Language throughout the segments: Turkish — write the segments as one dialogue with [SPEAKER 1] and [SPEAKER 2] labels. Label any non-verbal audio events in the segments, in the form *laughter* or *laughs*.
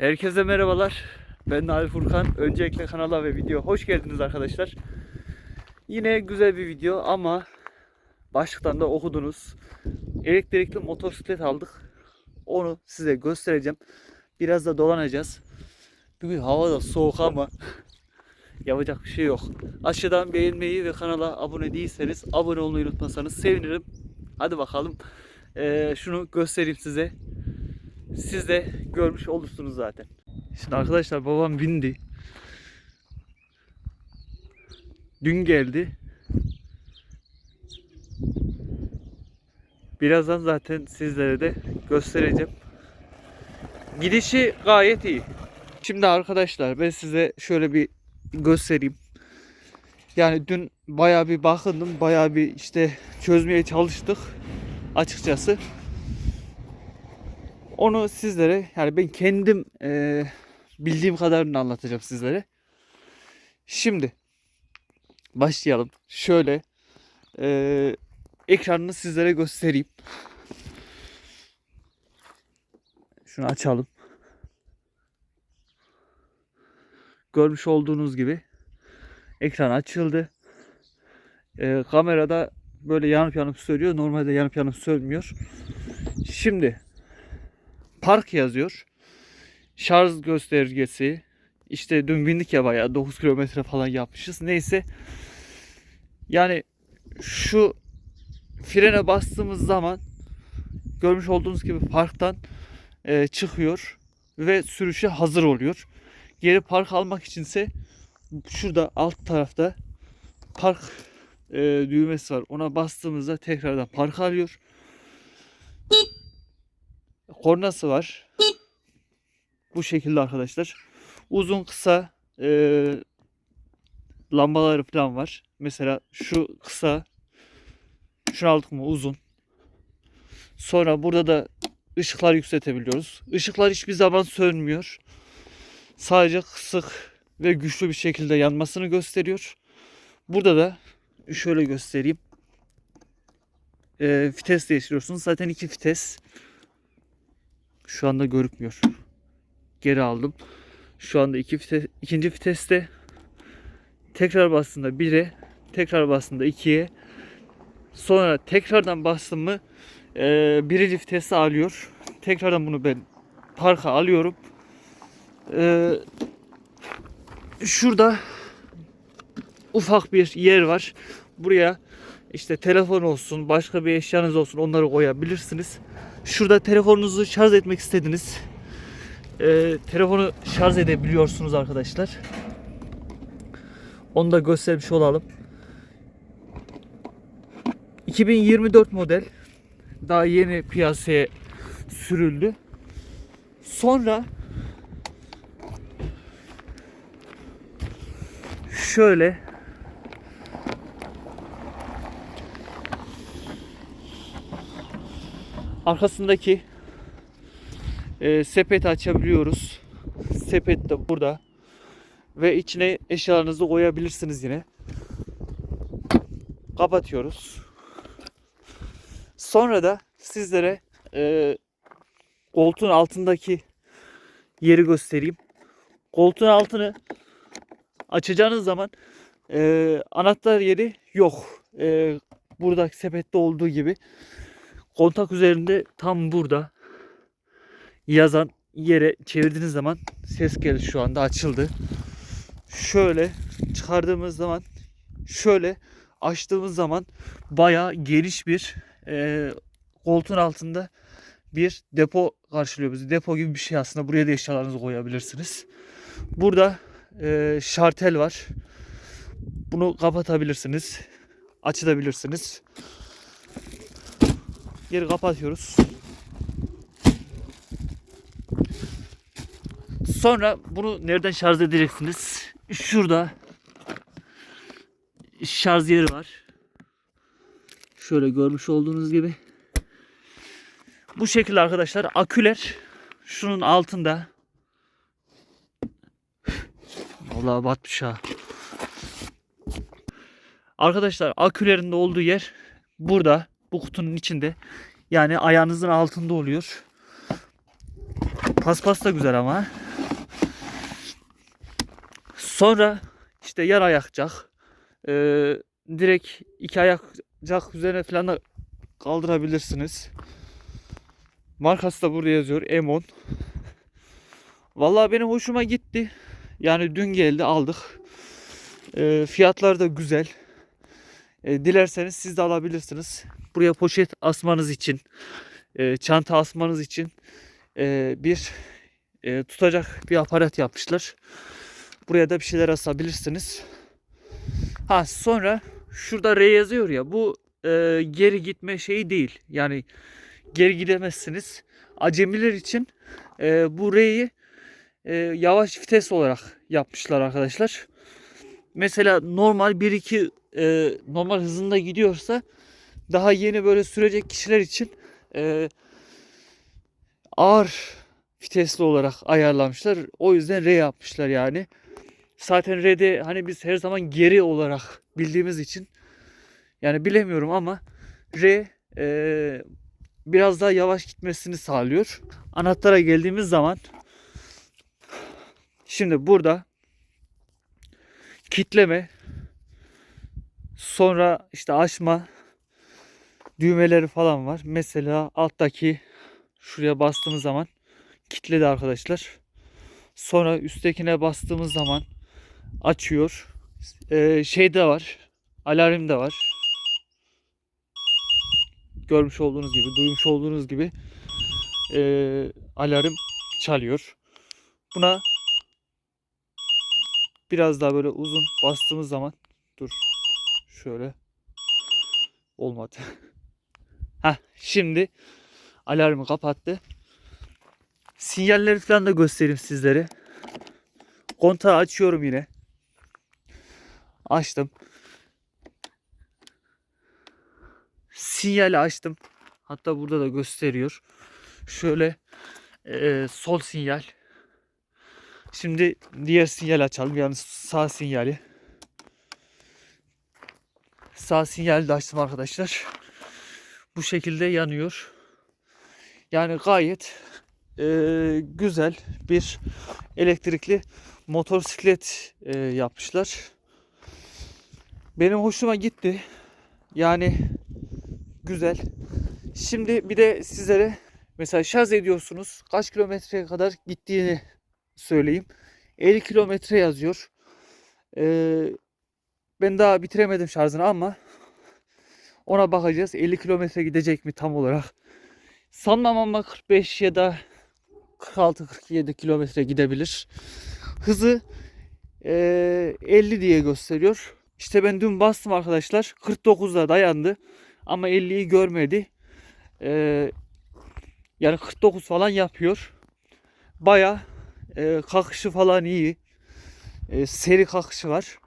[SPEAKER 1] Herkese merhabalar. Ben Ali Furkan. Öncelikle kanala ve video hoş geldiniz arkadaşlar. Yine güzel bir video ama başlıktan da okudunuz. Elektrikli motosiklet aldık. Onu size göstereceğim. Biraz da dolanacağız. Bugün hava da soğuk ama *laughs* yapacak bir şey yok. Aşağıdan beğenmeyi ve kanala abone değilseniz abone olmayı unutmasanız sevinirim. Hadi bakalım. Ee, şunu göstereyim size. Siz de görmüş olursunuz zaten. Şimdi arkadaşlar babam bindi. Dün geldi. Birazdan zaten sizlere de göstereceğim. Gidişi gayet iyi. Şimdi arkadaşlar ben size şöyle bir göstereyim. Yani dün bayağı bir bakındım. Bayağı bir işte çözmeye çalıştık. Açıkçası. Onu sizlere yani ben kendim e, bildiğim kadarını anlatacağım sizlere. Şimdi başlayalım. Şöyle e, ekranını sizlere göstereyim. Şunu açalım. Görmüş olduğunuz gibi ekran açıldı. E, kamerada böyle yanıp yanıp söylüyor. Normalde yanıp yanıp sönmüyor. Şimdi park yazıyor. Şarj göstergesi. İşte dün bindik ya bayağı 9 kilometre falan yapmışız. Neyse. Yani şu frene bastığımız zaman görmüş olduğunuz gibi parktan e, çıkıyor ve sürüşe hazır oluyor. Geri park almak içinse şurada alt tarafta park e, düğmesi var. Ona bastığımızda tekrardan park alıyor kornası var. Bu şekilde arkadaşlar. Uzun kısa e, lambaları falan var. Mesela şu kısa şunu aldık mı uzun. Sonra burada da ışıklar yükseltebiliyoruz. Işıklar hiçbir zaman sönmüyor. Sadece kısık ve güçlü bir şekilde yanmasını gösteriyor. Burada da şöyle göstereyim. E, vites değiştiriyorsunuz. Zaten iki vites. Şu anda görükmüyor. Geri aldım. Şu anda iki vites, ikinci viteste tekrar bastığında 1'e tekrar bastığında 2'ye sonra tekrardan bastım mı e, birinci vitesi alıyor. Tekrardan bunu ben parka alıyorum. E, şurada ufak bir yer var. Buraya işte telefon olsun, başka bir eşyanız olsun onları koyabilirsiniz. Şurada telefonunuzu şarj etmek istediniz. Ee, telefonu şarj edebiliyorsunuz arkadaşlar. Onu da göstermiş olalım. 2024 model. Daha yeni piyasaya sürüldü. Sonra şöyle arkasındaki e, sepeti açabiliyoruz. Sepet de burada. Ve içine eşyalarınızı koyabilirsiniz yine. Kapatıyoruz. Sonra da sizlere e, koltuğun altındaki yeri göstereyim. Koltuğun altını açacağınız zaman e, anahtar yeri yok. E, buradaki sepette olduğu gibi kontak üzerinde tam burada yazan yere çevirdiğiniz zaman ses gelir şu anda açıldı. Şöyle çıkardığımız zaman şöyle açtığımız zaman bayağı geniş bir e, koltuğun altında bir depo karşılıyor bizi. Depo gibi bir şey aslında. Buraya da eşyalarınızı koyabilirsiniz. Burada e, şartel var. Bunu kapatabilirsiniz. Açabilirsiniz. Geri kapatıyoruz. Sonra bunu nereden şarj edeceksiniz? Şurada şarj yeri var. Şöyle görmüş olduğunuz gibi. Bu şekilde arkadaşlar aküler şunun altında. Vallahi batmış ha. Arkadaşlar akülerin de olduğu yer burada. Bu kutunun içinde. Yani ayağınızın altında oluyor. Paspas da güzel ama. Sonra işte yan ayakcak, e, direkt iki ayakcak üzerine falan da kaldırabilirsiniz. Markası da burada yazıyor. M10. Vallahi benim hoşuma gitti. Yani dün geldi aldık. E, fiyatlar da güzel. E, dilerseniz siz de alabilirsiniz. Buraya poşet asmanız için, e, çanta asmanız için e, bir e, tutacak bir aparat yapmışlar. Buraya da bir şeyler asabilirsiniz. Ha sonra şurada R yazıyor ya bu e, geri gitme şeyi değil. Yani geri gidemezsiniz. Acemiler için e, bu R'yi e, yavaş vites olarak yapmışlar arkadaşlar. Mesela normal 1-2 e, normal hızında gidiyorsa daha yeni böyle sürecek kişiler için e, ağır vitesli olarak ayarlamışlar. O yüzden R yapmışlar yani. Zaten R'de hani biz her zaman geri olarak bildiğimiz için yani bilemiyorum ama R e, biraz daha yavaş gitmesini sağlıyor. Anahtara geldiğimiz zaman şimdi burada kitleme sonra işte açma düğmeleri falan var. Mesela alttaki şuraya bastığımız zaman kilitledi arkadaşlar. Sonra üsttekine bastığımız zaman açıyor. Ee, şey de var. Alarm da var. Görmüş olduğunuz gibi, duymuş olduğunuz gibi ee, alarm çalıyor. Buna biraz daha böyle uzun bastığımız zaman dur şöyle olmadı. *laughs* Heh, şimdi alarmı kapattı. Sinyalleri falan da göstereyim sizlere. Kontağı açıyorum yine. Açtım. Sinyali açtım. Hatta burada da gösteriyor. Şöyle e, sol sinyal. Şimdi diğer sinyal açalım. Yani sağ sinyali. Sağ sinyali de açtım arkadaşlar. Bu şekilde yanıyor. Yani gayet e, güzel bir elektrikli motosiklet e, yapmışlar. Benim hoşuma gitti. Yani güzel. Şimdi bir de sizlere mesela şarj ediyorsunuz. Kaç kilometreye kadar gittiğini söyleyeyim. 50 kilometre yazıyor. Ee, ben daha bitiremedim şarjını ama ona bakacağız. 50 kilometre gidecek mi tam olarak. Sanmam ama 45 ya da 46-47 kilometre gidebilir. Hızı e, 50 diye gösteriyor. İşte ben dün bastım arkadaşlar. 49'da dayandı. Ama 50'yi görmedi. E, yani 49 falan yapıyor. Baya e, kalkışı falan iyi. E, seri kalkışı var.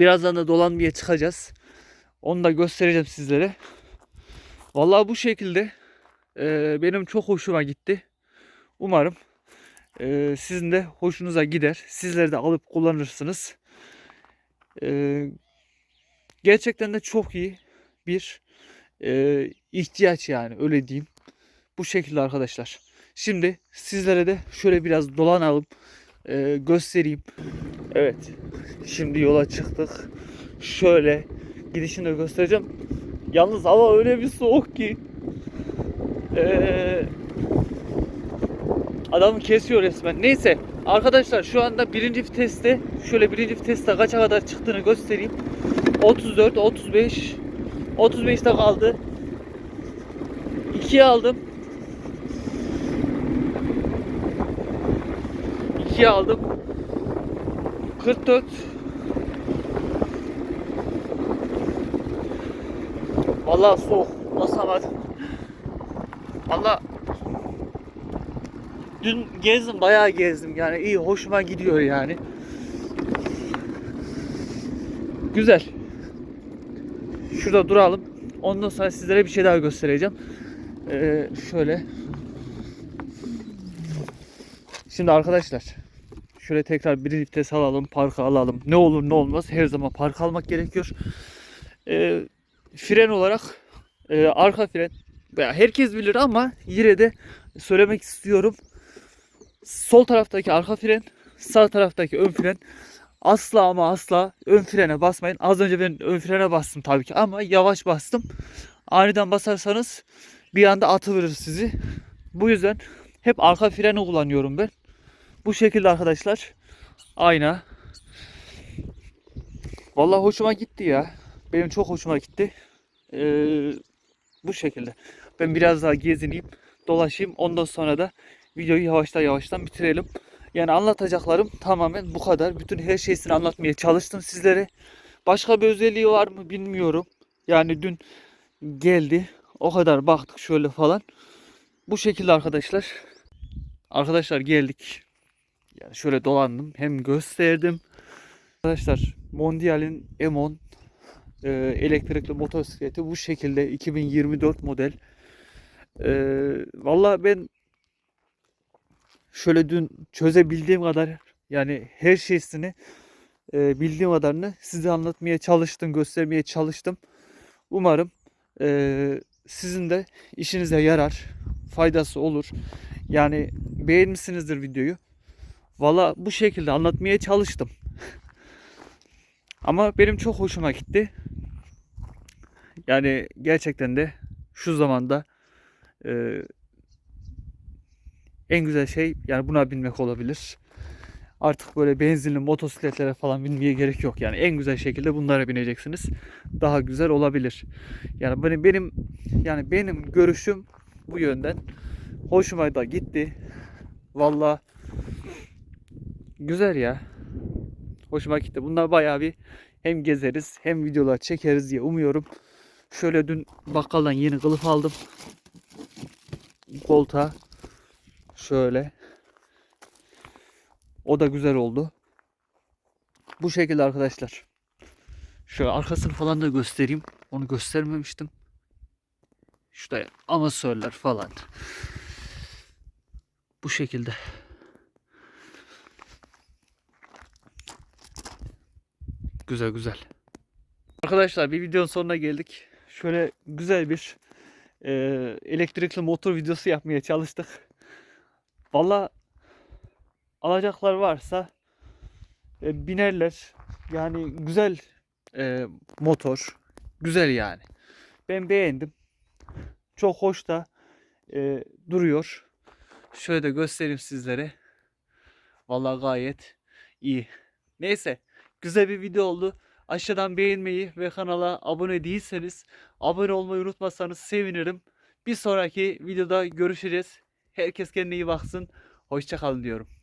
[SPEAKER 1] Birazdan da dolanmaya çıkacağız. Onu da göstereceğim sizlere. Vallahi bu şekilde e, benim çok hoşuma gitti. Umarım e, sizin de hoşunuza gider. Sizler de alıp kullanırsınız. E, gerçekten de çok iyi bir e, ihtiyaç yani öyle diyeyim. Bu şekilde arkadaşlar. Şimdi sizlere de şöyle biraz dolanalım. E, göstereyim. Evet. Şimdi yola çıktık. Şöyle gidişini de göstereceğim. Yalnız hava öyle bir soğuk ki. Eee Adamı kesiyor resmen. Neyse arkadaşlar şu anda birinci viteste şöyle birinci viteste kaça kadar çıktığını göstereyim. 34, 35, 35'te kaldı. 2'ye aldım. 2'ye aldım. 44 Vallahi soğuk basamadım. Vallahi Dün gezdim bayağı gezdim yani iyi hoşuma gidiyor yani. Güzel. Şurada duralım. Ondan sonra sizlere bir şey daha göstereceğim. Ee, şöyle. Şimdi arkadaşlar şöyle tekrar bir vites alalım, parka alalım. Ne olur ne olmaz her zaman park almak gerekiyor. Ee, fren olarak e, arka fren herkes bilir ama yine de söylemek istiyorum. Sol taraftaki arka fren, sağ taraftaki ön fren asla ama asla ön frene basmayın. Az önce ben ön frene bastım tabii ki ama yavaş bastım. Aniden basarsanız bir anda atıverir sizi. Bu yüzden hep arka freni kullanıyorum ben. Bu şekilde arkadaşlar. Ayna. Vallahi hoşuma gitti ya. Benim çok hoşuma gitti. Ee, bu şekilde. Ben biraz daha gezineyim, dolaşayım. Ondan sonra da videoyu yavaştan yavaştan bitirelim. Yani anlatacaklarım tamamen bu kadar. Bütün her şeysini anlatmaya çalıştım sizlere. Başka bir özelliği var mı bilmiyorum. Yani dün geldi. O kadar baktık şöyle falan. Bu şekilde arkadaşlar. Arkadaşlar geldik. Yani şöyle dolandım. Hem gösterdim. Arkadaşlar Mondial'in M10 e, elektrikli motosikleti bu şekilde 2024 model. E, Valla ben şöyle dün çözebildiğim kadar yani her şeysini e, bildiğim kadarını size anlatmaya çalıştım, göstermeye çalıştım. Umarım e, sizin de işinize yarar, faydası olur. Yani beğenmişsinizdir videoyu. Valla bu şekilde anlatmaya çalıştım. Ama benim çok hoşuma gitti. Yani gerçekten de şu zamanda e, en güzel şey yani buna binmek olabilir. Artık böyle benzinli motosikletlere falan binmeye gerek yok. Yani en güzel şekilde bunlara bineceksiniz. Daha güzel olabilir. Yani benim benim yani benim görüşüm bu yönden. Hoşuma da gitti. Valla güzel ya. Hoşuma gitti. Bunlar bayağı bir hem gezeriz hem videolar çekeriz diye umuyorum. Şöyle dün bakkaldan yeni kılıf aldım. Koltuğa. Şöyle. O da güzel oldu. Bu şekilde arkadaşlar. Şöyle arkasını falan da göstereyim. Onu göstermemiştim. Şurada amasörler falan. Bu şekilde. Güzel güzel. Arkadaşlar bir videonun sonuna geldik. Şöyle güzel bir e, elektrikli motor videosu yapmaya çalıştık. Valla alacaklar varsa e, binerler. Yani güzel e, motor. Güzel yani. Ben beğendim. Çok hoş da e, duruyor. Şöyle de göstereyim sizlere. Valla gayet iyi. Neyse. Güzel bir video oldu. Aşağıdan beğenmeyi ve kanala abone değilseniz abone olmayı unutmazsanız sevinirim. Bir sonraki videoda görüşeceğiz. Herkes kendine iyi baksın. Hoşçakalın diyorum.